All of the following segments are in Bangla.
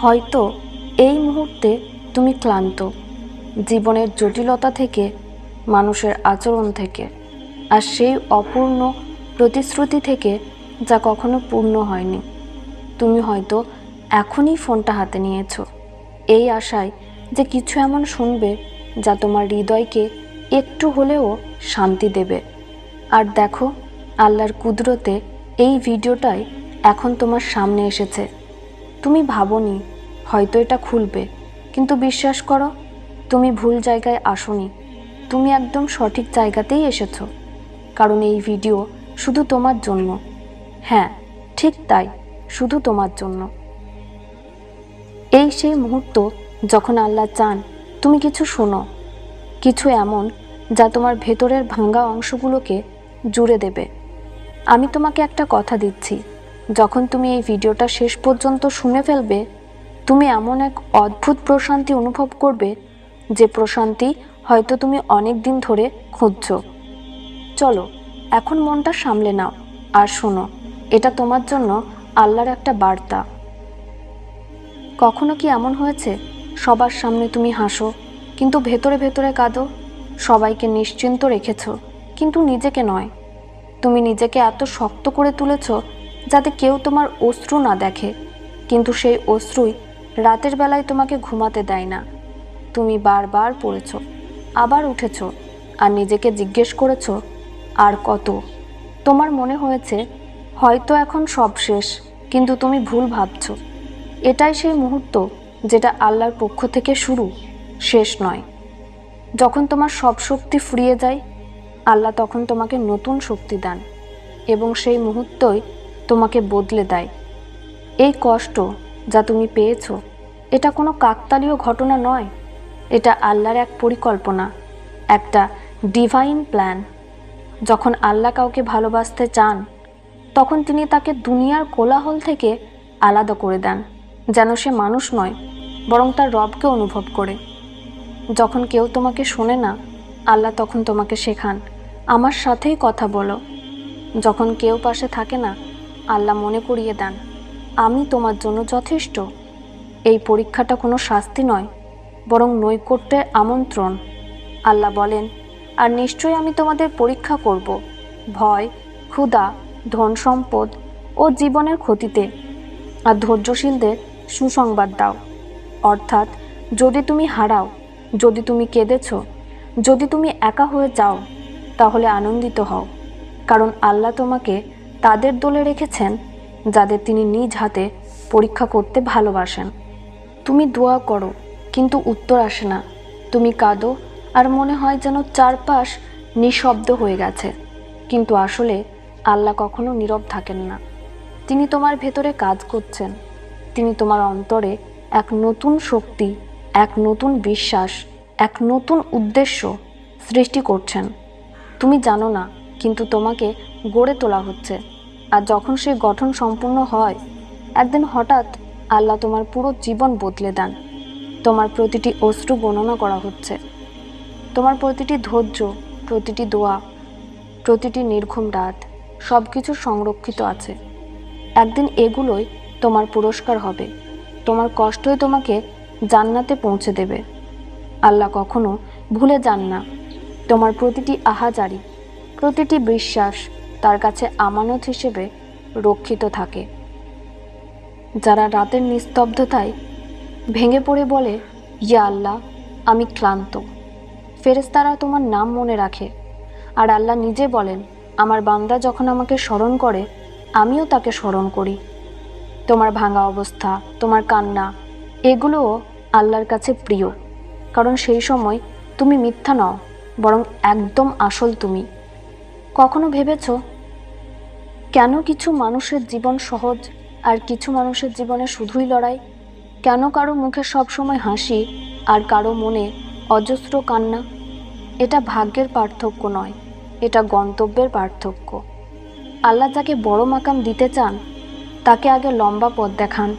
হয়তো এই মুহূর্তে তুমি ক্লান্ত, জীবনের জটিলতা থেকে, মানুষের আচরণ থেকে, আর সেই অপূর্ণ প্রতিশ্রুতি থেকে যা কখনো পূর্ণ হয়নি। তুমি হয়তো এখনই ফোনটা হাতে নিয়েছো। এই আশায় যে কিছু এমন শুনবে যা তোমার হৃদয়কে একটু হলেও শান্তি দেবে। আর দেখো, আল্লাহর কুদরতে এই ভিডিওটাই এখন তোমার সামনে এসেছে। তুমি ভাবনি, হয়তো এটা খুলবে। কিন্তু বিশ্বাস করো, তুমি ভুল জায়গায় আসোনি। তুমি একদম সঠিক জায়গাতেই এসেছ। কারণ এই ভিডিও শুধু তোমার জন্য। হ্যাঁ ঠিক তাই, শুধু তোমার জন্য। এই সেই মুহূর্ত যখন আল্লাহ চান, তুমি কিছু শোনো। কিছু এমন যা তোমার ভেতরের ভাঙা অংশগুলোকে জুড়ে দেবে। আমি তোমাকে একটা কথা দিচ্ছি। যখন তুমি এই ভিডিওটা শেষ পর্যন্ত শুনে ফেলবে, তুমি এমন এক অদ্ভুত প্রশান্তি অনুভব করবে যে প্রশান্তি হয়তো তুমি অনেক দিন ধরে খুঁজছো। চলো, এখন মনটা সামলে নাও আর শোনো, এটা তোমার জন্য আল্লাহর একটা বার্তা। কখনো কি এমন হয়েছে? সবার সামনে তুমি হাসো, কিন্তু ভেতরে ভেতরে কাঁদো। সবাইকে নিশ্চিন্ত রেখেছ, কিন্তু নিজেকে নয়। তুমি নিজেকে এত শক্ত করে তুলেছ যাতে কেউ তোমার অশ্রু না দেখে। কিন্তু সেই অশ্রুই রাতের বেলায় তোমাকে ঘুমাতে দেয় না। তুমি বারবার পড়েছ, আবার উঠেছ, আর নিজেকে জিজ্ঞেস করেছ, আর কত? তোমার মনে হয়েছে, হয়তো এখন সব শেষ, কিন্তু তুমি ভুল ভাবছ। এটাই সেই মুহূর্ত যেটা আল্লাহর পক্ষ থেকে শুরু, শেষ নয়। যখন তোমার সব শক্তি ফুরিয়ে যায়, আল্লাহ তখন তোমাকে নতুন শক্তি দেন এবং সেই মুহূর্তই তোমাকে বদলে দেয়। এই কষ্ট যা তুমি পেয়েছ, এটা কোনো কাকতালীয় ঘটনা নয়। এটা আল্লাহর এক পরিকল্পনা, একটা ডিভাইন প্ল্যান যখন আল্লাহ কাউকে ভালোবাসতে চান, তখন তিনি তাকে দুনিয়ার কোলাহল থেকে আলাদা করে দেন, যেন সে মানুষ নয়, বরং তার রবকে অনুভব করে। যখন কেউ তোমাকে শোনে না, আল্লাহ তখন তোমাকে শেখান, আমার সাথেই কথা বলো। যখন কেউ পাশে থাকে না আল্লাহ মনে করিয়ে দেন, আমি তোমার জন্য যথেষ্ট। এই পরীক্ষাটা কোনো শাস্তি নয়, বরং নৈকট্যের আমন্ত্রণ। আল্লাহ বলেন, আর নিশ্চয়ই আমি তোমাদের পরীক্ষা করব। ভয়, ক্ষুধা, ধন সম্পদ ও জীবনের ক্ষতিতে। আর ধৈর্যশীলদের সুসংবাদ দাও। অর্থাৎ, যদি তুমি হারাও, যদি তুমি কেঁদেছ, যদি তুমি একা হয়ে যাও, তাহলে আনন্দিত হও। কারণ আল্লাহ তোমাকে তাদের দলে রেখেছেন, যাদের তিনি নিজ হাতে পরীক্ষা করতে ভালোবাসেন। তুমি দোয়া করো, কিন্তু উত্তর আসে না। তুমি কাঁদো, আর মনে হয় যেন চারপাশ নিঃশব্দ হয়ে গেছে। কিন্তু আসলে আল্লাহ কখনো নীরব থাকেন না। তিনি তোমার ভেতরে কাজ করছেন। তিনি তোমার অন্তরে এক নতুন শক্তি, এক নতুন বিশ্বাস, এক নতুন উদ্দেশ্য সৃষ্টি করছেন। তুমি জানো না কিন্তু তোমাকে গড়ে তোলা হচ্ছে। আর যখন সে গঠন সম্পূর্ণ হয়, একদিন হঠাৎ আল্লাহ তোমার পুরো জীবন বদলে দেন। তোমার প্রতিটি অশ্রু গণনা করা হচ্ছে। তোমার প্রতিটি ধৈর্য, প্রতিটি দোয়া, প্রতিটি নির্ঘুম রাত সব কিছু সংরক্ষিত আছে। একদিন এগুলোই তোমার পুরস্কার হবে। তোমার কষ্টই তোমাকে জান্নাতে পৌঁছে দেবে। আল্লাহ কখনো ভুলে যান না। তোমার প্রতিটি আহাজারি প্রতিটি বিশ্বাস তার কাছে আমানত হিসেবে রক্ষিত থাকে। যারা রাতের নিস্তব্ধতায় ভেঙে পড়ে বলে, ইয়া আল্লাহ, আমি ক্লান্ত। ফেরেশতারা তোমার নাম মনে রাখে। আর আল্লাহ নিজে বলেন, আমার বান্দা যখন আমাকে স্মরণ করে, আমিও তাকে স্মরণ করি। তোমার ভাঙা অবস্থা, তোমার কান্না, এগুলোও আল্লাহর কাছে প্রিয়। কারণ সেই সময় তুমি মিথ্যা নও, বরং একদম আসল তুমি। কখনো ভেবেছ? কেন কিছু মানুষের জীবন সহজ আর কিছু মানুষের জীবনে শুধুই লড়াই? কেন কারও মুখে সবসময় হাসি আর কারও মনে অজস্র কান্না? এটা ভাগ্যের পার্থক্য নয়, এটা গন্তব্যের পার্থক্য। আল্লাহ যাকে বড় মাকাম দিতে চান, তাকে আগে লম্বা পথ দেখান।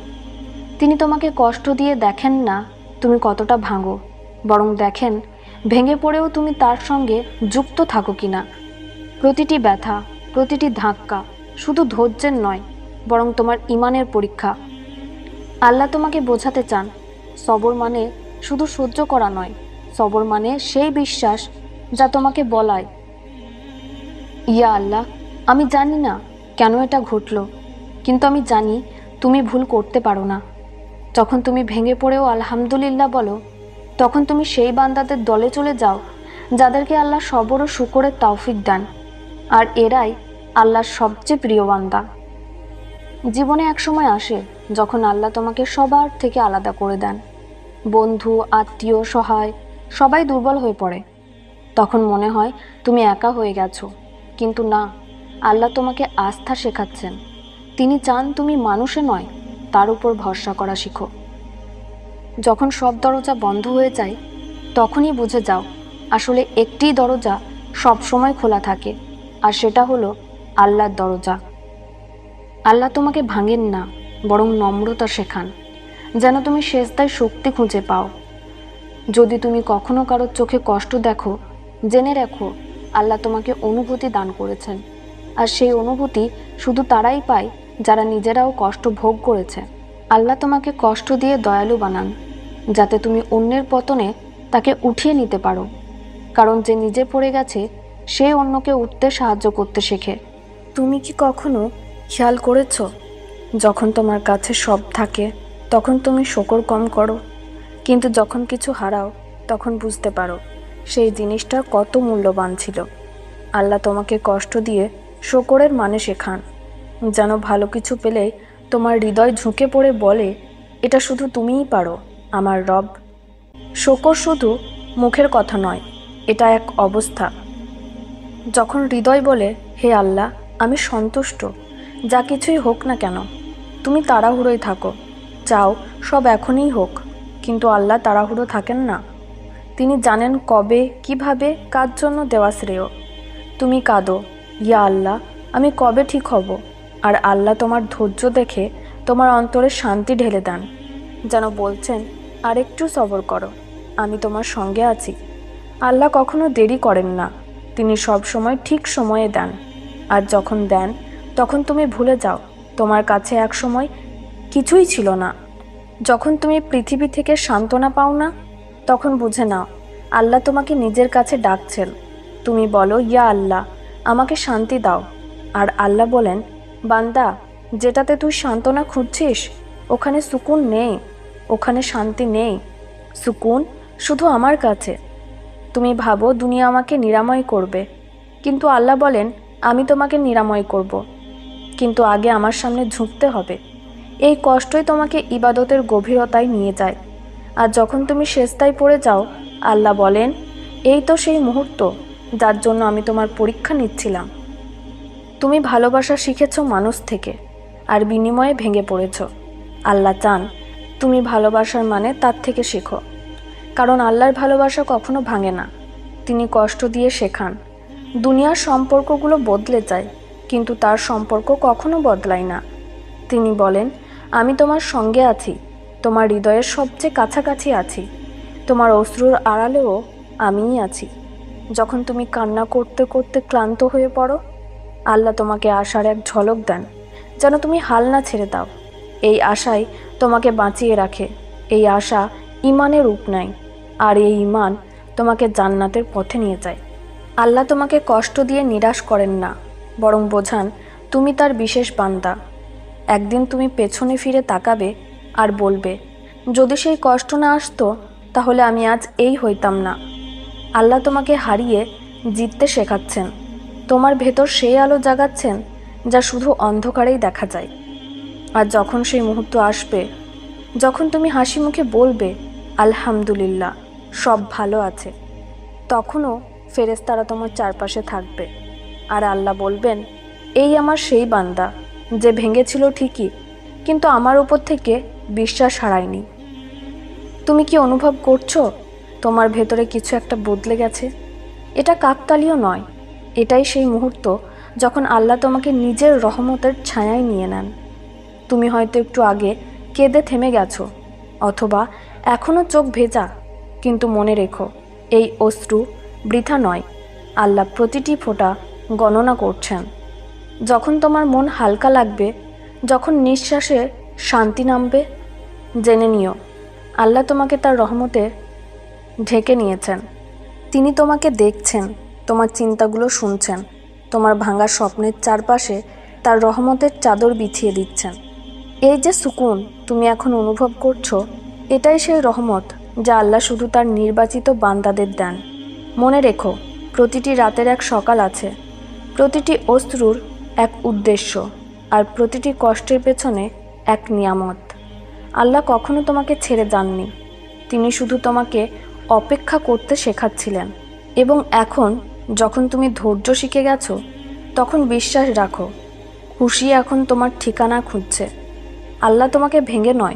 তিনি তোমাকে কষ্ট দিয়ে দেখেন না তুমি কতটা ভাঙো, বরং দেখেন, ভেঙে পড়েও তুমি তার সঙ্গে যুক্ত থাকো কিনা। প্রতিটি ব্যথা, প্রতিটি ধাক্কা শুধু ধৈর্যের নয়, বরং তোমার ইমানের পরীক্ষা। আল্লাহ তোমাকে বোঝাতে চান, সবর মানে শুধু সহ্য করা নয়, সবর মানে সেই বিশ্বাস যা তোমাকে বলায়। ইয়া আল্লাহ, আমি জানি না কেন এটা ঘটলো, কিন্তু আমি জানি তুমি ভুল করতে পারো না। যখন তুমি ভেঙে পড়েও আলহামদুলিল্লাহ বলো, তখন তুমি সেই বান্দাদের দলে চলে যাও, যাদেরকে আল্লাহ সবর ও শুকরের তৌফিক দেন। আর এরাই আল্লাহর সবচেয়ে প্রিয় বান্দা। জীবনে এক সময় আসে যখন আল্লাহ তোমাকে সবার থেকে আলাদা করে দেন। বন্ধু, আত্মীয়, সহায়, সবাই দুর্বল হয়ে পড়ে। তখন মনে হয় তুমি একা হয়ে গেছো। কিন্তু না, আল্লাহ তোমাকে আস্থা শেখাচ্ছেন। তিনি চান তুমি মানুষে নয়, তার উপর ভরসা করা শিখো। যখন সব দরজা বন্ধ হয়ে যায়, তখনই বুঝে যাও, আসলে একটি দরজা সব সময় খোলা থাকে। আর সেটা হলো আল্লাহর দরজা। আল্লাহ তোমাকে ভাঙেন না, বরং নম্রতা শেখান, যেন তুমি শেষদায় শক্তি খুঁজে পাও। যদি তুমি কখনো কারোর চোখে কষ্ট দেখো, জেনে রাখো, আল্লাহ তোমাকে অনুভূতি দান করেছেন। আর সেই অনুভূতি শুধু তারাই পায় যারা নিজেরাও কষ্ট ভোগ করেছে। আল্লাহ তোমাকে কষ্ট দিয়ে দয়ালু বানান, যাতে তুমি অন্যের পতনে তাকে উঠিয়ে নিতে পারো। কারণ যে নিজে পড়ে গেছে সে অন্যকে উঠতে সাহায্য করতে শেখে। তুমি কি কখনো খেয়াল করেছ? যখন তোমার কাছে সব থাকে, তখন তুমি শকর কম করো। কিন্তু যখন কিছু হারাও, তখন বুঝতে পারো, সেই জিনিসটা কত মূল্যবান ছিল। আল্লাহ তোমাকে কষ্ট দিয়ে শকরের মানে শেখান। যেন ভালো কিছু পেলে তোমার হৃদয় ঝুঁকে পড়ে বলে, এটা শুধু তুমিই পারো, আমার রব। শকর শুধু মুখের কথা নয়, এটা এক অবস্থা। যখন হৃদয় বলে, হে আল্লাহ, আমি সন্তুষ্ট। যা কিছুই হোক না কেন, তুমি তাড়াহুড়োই থাকো। চাও, সব এখনই হোক, কিন্তু আল্লাহ তাড়াহুড়ো থাকেন না। তিনি জানেন কবে, কীভাবে, কার জন্য দেওয়া শ্রেয়। তুমি কাঁদো, ইয়া আল্লাহ, আমি কবে ঠিক হব? আর আল্লাহ তোমার ধৈর্য দেখে তোমার অন্তরে শান্তি ঢেলে দেন। যেন বলছেন আর একটু সবর করো, আমি তোমার সঙ্গে আছি। আল্লাহ কখনো দেরি করেন না। তিনি সব সময় ঠিক সময়ে দেন। আর যখন দেন, তখন তুমি ভুলে যাও, তোমার কাছে এক সময় কিছুই ছিল না। যখন তুমি পৃথিবী থেকে সান্ত্বনা পাও না, তখন বুঝে নাও, আল্লাহ তোমাকে নিজের কাছে ডাকছেন। তুমি বলো, ইয়া আল্লাহ, আমাকে শান্তি দাও। আর আল্লাহ বলেন, বান্দা, যেটাতে তুই সান্ত্বনা খুঁজছিস, ওখানে সুকুন নেই, ওখানে শান্তি নেই। সুকুন শুধু আমার কাছে তুমি ভাবো দুনিয়া আমাকে নিরাময় করবে। কিন্তু আল্লাহ বলেন, আমি তোমাকে নিরাময় করব। কিন্তু আগে আমার সামনে ঝুঁকতে হবে। এই কষ্টই তোমাকে ইবাদতের গভীরতায় নিয়ে যায়। আর যখন তুমি শেষতায় পড়ে যাও, আল্লাহ বলেন, এই তো সেই মুহূর্ত, যার জন্য আমি তোমার পরীক্ষা নিচ্ছিলাম। তুমি ভালোবাসা শিখেছ মানুষ থেকে, আর বিনিময়ে ভেঙে পড়েছ। আল্লাহ চান, তুমি ভালোবাসার মানে তার থেকে শেখো। কারণ আল্লাহর ভালোবাসা কখনো ভাঙে না। তিনি কষ্ট দিয়ে শেখান। দুনিয়ার সম্পর্কগুলো বদলে যায়, কিন্তু তার সম্পর্ক কখনো বদলায় না। তিনি বলেন, আমি তোমার সঙ্গে আছি, তোমার হৃদয়ের সবচেয়ে কাছাকাছি আছি, তোমার অশ্রুর আড়ালেও আমিই আছি। যখন তুমি কান্না করতে করতে ক্লান্ত হয়ে পড়ো, আল্লাহ তোমাকে আশার এক ঝলক দেন, যেন তুমি হাল না ছেড়ে দাও। এই আশাই তোমাকে বাঁচিয়ে রাখে, এই আশা ইমানের রূপ নেয়। আর এই ইমান তোমাকে জান্নাতের পথে নিয়ে যায়। আল্লাহ তোমাকে কষ্ট দিয়ে নিরাশ করেন না, বরং বোঝান তুমি তার বিশেষ বান্দা। একদিন তুমি পেছনে ফিরে তাকাবে আর বলবে, যদি সেই কষ্ট না আসতো, তাহলে আমি আজ এই হইতাম না। আল্লাহ তোমাকে হারিয়ে জিততে শেখাচ্ছেন। তোমার ভেতর সেই আলো জাগাচ্ছেন যা শুধু অন্ধকারেই দেখা যায়। আর যখন সেই মুহূর্ত আসবে, যখন তুমি হাসি মুখে বলবে, আলহামদুলিল্লাহ। সব ভালো আছে। তখনও ফেরেস্তারা তোমার চারপাশে থাকবে। আর আল্লাহ বলবেন, এই আমার সেই বান্দা, যে ভেঙেছিল ঠিকই, কিন্তু আমার উপর থেকে বিশ্বাস হারায়নি। তুমি কি অনুভব করছ, তোমার ভেতরে কিছু একটা বদলে গেছে? এটা কাকতালীয় নয়। এটাই সেই মুহূর্ত যখন আল্লাহ তোমাকে নিজের রহমতের ছায়ায় নিয়ে নেন। তুমি হয়তো একটু আগে কেঁদে থেমে গেছো, অথবা এখনও চোখ ভেজা। কিন্তু মনে রেখো, এই অশ্রু বৃথা নয়। আল্লাহ প্রতিটি ফোঁটা গণনা করছেন। যখন তোমার মন হালকা লাগবে, যখন নিঃশ্বাসে শান্তি নামবে, জেনে নিও, আল্লাহ তোমাকে তার রহমতে ঢেকে নিয়েছেন। তিনি তোমাকে দেখছেন, তোমার চিন্তাগুলো শুনছেন, তোমার ভাঙা স্বপ্নের চারপাশে তার রহমতের চাদর বিছিয়ে দিচ্ছেন। এই যে সুকুন তুমি এখন অনুভব করছ, এটাই সেই রহমত যা আল্লাহ শুধু তার নির্বাচিত বান্দাদের দেন। মনে রেখো, প্রতিটি রাতের এক সকাল আছে। প্রতিটি অশ্রুর এক উদ্দেশ্য, আর প্রতিটি কষ্টের পেছনে এক নিয়ামত। আল্লাহ কখনো তোমাকে ছেড়ে যাননি। তিনি শুধু তোমাকে অপেক্ষা করতে শেখাচ্ছিলেন। এবং এখন, যখন তুমি ধৈর্য শিখে গেছো, তখন বিশ্বাস রাখো, খুশি এখন তোমার ঠিকানা খুঁজছে। আল্লাহ তোমাকে ভেঙে নয়,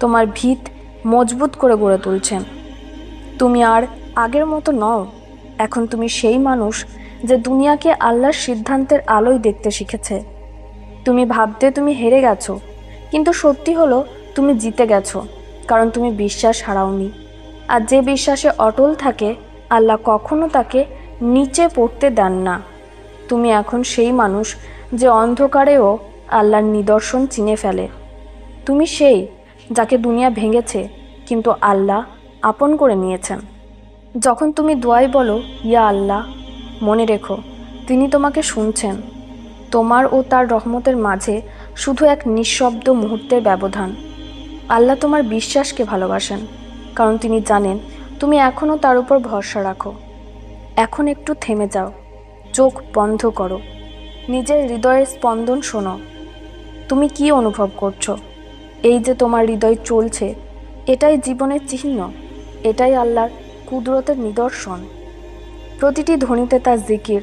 তোমার ভিত মজবুত করে গড়ে তুলছেন। তুমি আর আগের মতো নও। এখন তুমি সেই মানুষ যে দুনিয়াকে আল্লাহর সিদ্ধান্তের আলোয় দেখতে শিখেছে। তুমি ভাবতে তুমি হেরে গেছো, কিন্তু সত্যি হলো তুমি জিতে গেছো, কারণ তুমি বিশ্বাস হারাওনি। আর যে বিশ্বাসে অটল থাকে, আল্লাহ কখনো তাকে নিচে পড়তে দেন না। তুমি এখন সেই মানুষ যে অন্ধকারেও আল্লাহর নিদর্শন চিনে ফেলে। তুমি সেই যাকে দুনিয়া ভেঙেছে, কিন্তু আল্লাহ আপন করে নিয়েছেন। যখন তুমি দোয়াই বলো, ইয়া আল্লাহ, মনে রেখো, তিনি তোমাকে শুনছেন। তোমার ও তার রহমতের মাঝে শুধু এক নিঃশব্দ মুহূর্তের ব্যবধান। আল্লাহ তোমার বিশ্বাসকে ভালোবাসেন, কারণ তিনি জানেন তুমি এখনও তার উপর ভরসা রাখো। এখন একটু থেমে যাও, চোখ বন্ধ করো। নিজের হৃদয়ের স্পন্দন শোনো। তুমি কি অনুভব করছ? এই যে তোমার হৃদয় চলছে, এটাই জীবনের চিহ্ন, এটাই আল্লাহর কুদরতের নিদর্শন। প্রতিটি ধ্বনিতে তার জিকির,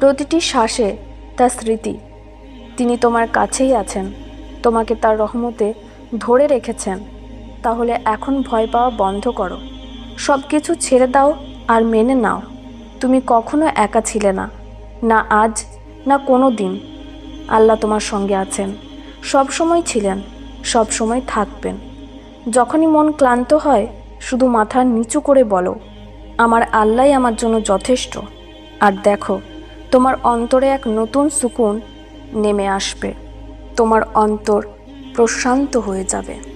প্রতিটি শ্বাসে তার স্মৃতি। তিনি তোমার কাছেই আছেন, তোমাকে তার রহমতে ধরে রেখেছেন। তাহলে এখন ভয় পাওয়া বন্ধ করো। সব কিছু ছেড়ে দাও আর মেনে নাও। তুমি কখনো একা ছিলে না না আজ, না কোনো দিন আল্লাহ তোমার সঙ্গে আছেন সব সময় ছিলেন। সব সময় থাকবেন। যখনই মন ক্লান্ত হয়, শুধু মাথা নিচু করে বলো, আমার আল্লাহ আমার জন্য যথেষ্ট। আর দেখো, তোমার অন্তরে এক নতুন সুকুন নেমে আসবে। তোমার অন্তর প্রশান্ত হয়ে যাবে।